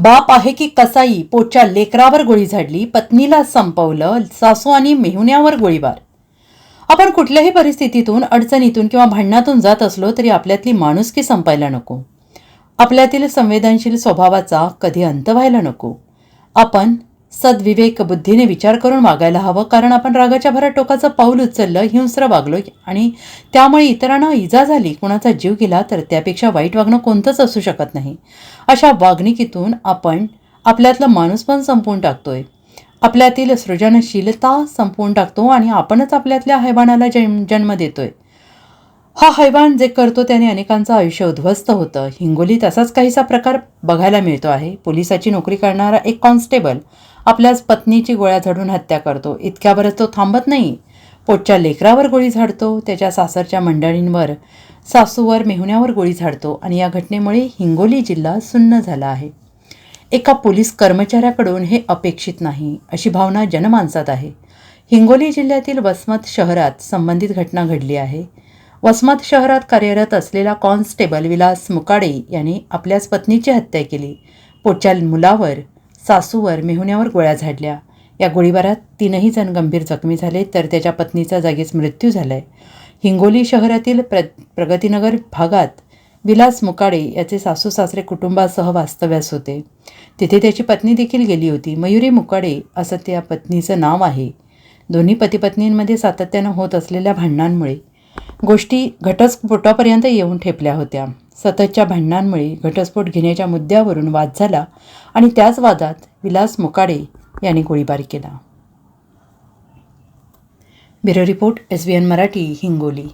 बाप आहे की कसाई पोटच्या लेकरावर गोळी झाडली पत्नीला संपवलं सासू आणि मेहुण्यावर गोळीबार. आपण कुठल्याही परिस्थितीतून अडचणीतून किंवा भांडणातून जात असलो तरी आपल्यातली माणुसकी संपायला नको. आपल्यातील संवेदनशील स्वभावाचा कधी अंत व्हायला नको. आपण सद्विवेक बुद्धीने विचार करून वागायला हवं कारण आपण रागाच्या भरात टोकाचं पाऊल उचललं हिंस्र वागलो आणि त्यामुळे इतरांना इजा झाली कुणाचा जीव गेला तर त्यापेक्षा वाईट वागणं कोणतंच असू शकत नाही. अशा वागणुकीतून आपण आपल्यातलं माणूस पण संपवून टाकतोय. आपल्यातील सृजनशीलता संपवून टाकतो आणि आपणच आपल्यातल्या हैवानाला जन्म जन्म देतोय. हा हैवान जे करतो त्याने अनेकांचं आयुष्य उद्ध्वस्त होतं. हिंगोलीत असाच काहीसा प्रकार बघायला मिळतो आहे. पोलिसाची नोकरी करणारा एक कॉन्स्टेबल आपल्याच पत्नीची गोळ्या झाडून हत्या करतो. इतक्यावरच तो थांबत नाही. पोटच्या लेकरावर गोळी झाडतो. त्याच्या सासरच्या मंडळींवर सासूवर मेहुण्यावर गोळी झाडतो आणि या घटनेमुळे हिंगोली जिल्हा सुन्न झाला आहे. एका पोलीस कर्मचाऱ्याकडून हे अपेक्षित नाही अशी भावना जनमानसात आहे. हिंगोली जिल्ह्यातील वसमत शहरात संबंधित घटना घडली आहे. वसमत शहरात कार्यरत असलेला कॉन्स्टेबल विलास मुकाडे यांनी आपल्याच पत्नीची हत्या केली. पोटच्या मुलावर सासूवर मेहुण्यावर गोळ्या झाडल्या. या गोळीबारात तीनही जण गंभीर जखमी झाले तर त्याच्या पत्नीचा जागीच मृत्यू झालाय. हिंगोली शहरातील प्र प्रगतीनगर भागात विलास मुकाडे याचे सासू सासरे कुटुंबासह वास्तव्यास होते. तिथे त्याची पत्नी देखील गेली होती. मयुरी मुकाडे असं त्या पत्नीचं नाव आहे. दोन्ही पतीपत्नींमध्ये सातत्यानं होत असलेल्या भांडणांमुळे गोष्टी घटस्फोटापर्यंत येऊन ठेपल्या होत्या. सततच्या भांडणांमुळे घटस्फोट घेण्याच्या मुद्द्यावरून वाद झाला आणि त्याच वादात विलास मुकाडे यांनी गोळीबार केला. Bureau report S B N Marathi Hingoli.